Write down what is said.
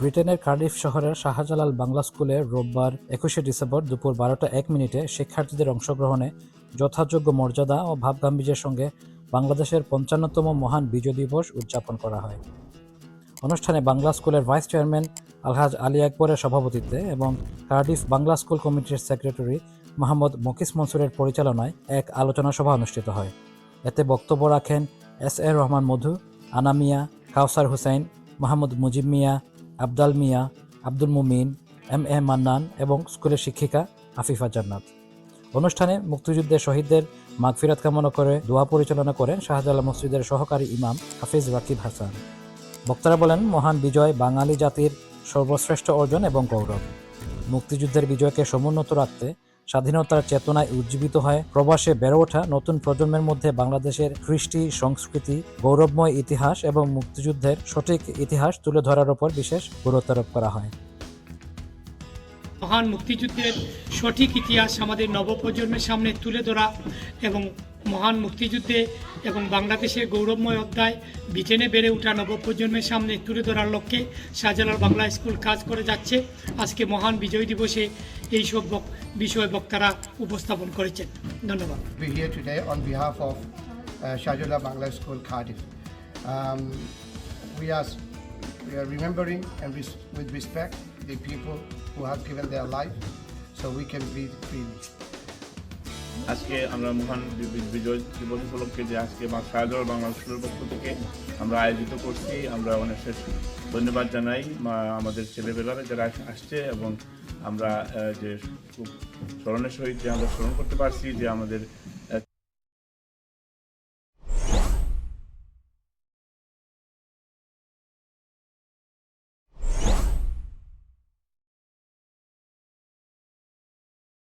ব্রিটেনের কার্ডিফ শহরের শাহজালাল বাংলা স্কুলে রোববার একুশে ডিসেম্বর দুপুর বারোটা এক মিনিটে শিক্ষার্থীদের অংশগ্রহণে যথাযোগ্য মর্যাদা ও ভাবগাম্ভীর্যের সঙ্গে বাংলাদেশের পঞ্চান্নতম মহান বিজয় দিবস উদযাপন করা হয়। অনুষ্ঠানে বাংলা স্কুলের ভাইস চেয়ারম্যান আলহাজ আলী আকবরের সভাপতিত্বে এবং কার্ডিফ বাংলা স্কুল কমিটির সেক্রেটারি মোহাম্মদ মকিস মনসুরের পরিচালনায় এক আলোচনা সভা অনুষ্ঠিত হয়। এতে বক্তব্য রাখেন এস এ রহমান মধু, আনা মিয়া, কাউসার হুসাইন, মোহাম্মদ মুজিব মিয়া আবদাল মিয়া, আব্দুল মুমিন, এম এ মান্নান এবং স্কুলের শিক্ষিকা আফিফা জান্নাত। অনুষ্ঠানে মুক্তিযুদ্ধের শহীদদের মাগফিরাত কামনা করে দোয়া পরিচালনা করেন শাহজালাল মসজিদের সহকারী ইমাম হাফিজ রাকিব হাসান। বক্তারা বলেন, মহান বিজয় বাঙালি জাতির সর্বশ্রেষ্ঠ অর্জন এবং গৌরব। মুক্তিযুদ্ধের বিজয়কে সমুন্নত রাখতে স্বাধীনতার চেতনায় উজ্জীবিত হয়। প্রবাসে বেড়ে ওঠা নতুন প্রজন্মের মধ্যে বাংলাদেশের কৃষ্টি, সংস্কৃতি, গৌরবময় ইতিহাস এবং মুক্তিযুদ্ধের সঠিক ইতিহাস তুলে ধরার উপর বিশেষ গুরুত্বারোপ করা হয়। মহান মুক্তিযুদ্ধের সঠিক ইতিহাস আমাদের নবপ্রজন্মের সামনে তুলে ধরা এবং মহান মুক্তিযুদ্ধে এবং বাংলাদেশের গৌরবময় অধ্যায় বিচেনে বেড়ে ওঠা নবপ্রজন্মের সামনে তুলে ধরার লক্ষ্যে শাহজালাল বাংলা স্কুল কাজ করে যাচ্ছে। আজকে মহান বিজয় দিবসে এই সব বিষয় বক্তারা উপস্থাপন করেছেন। ধন্যবাদ। On behalf of Shahjalal Bangla school remembering with respect the people who have given their life so we can be free আজকে আমরা মহান বিজয় দিবস উপলক্ষে যে আজকে শাহজালাল বাংলা স্কুলের পক্ষ থেকে আমরা আয়োজিত করছি, আমরা অনেক শেষ ধন্যবাদ জানাই আমাদের ছেলেবেলারা যারা আসছে এবং আমরা যে খুব স্মরণের সহিত যে আমরা স্মরণ করতে পারছি যে আমাদের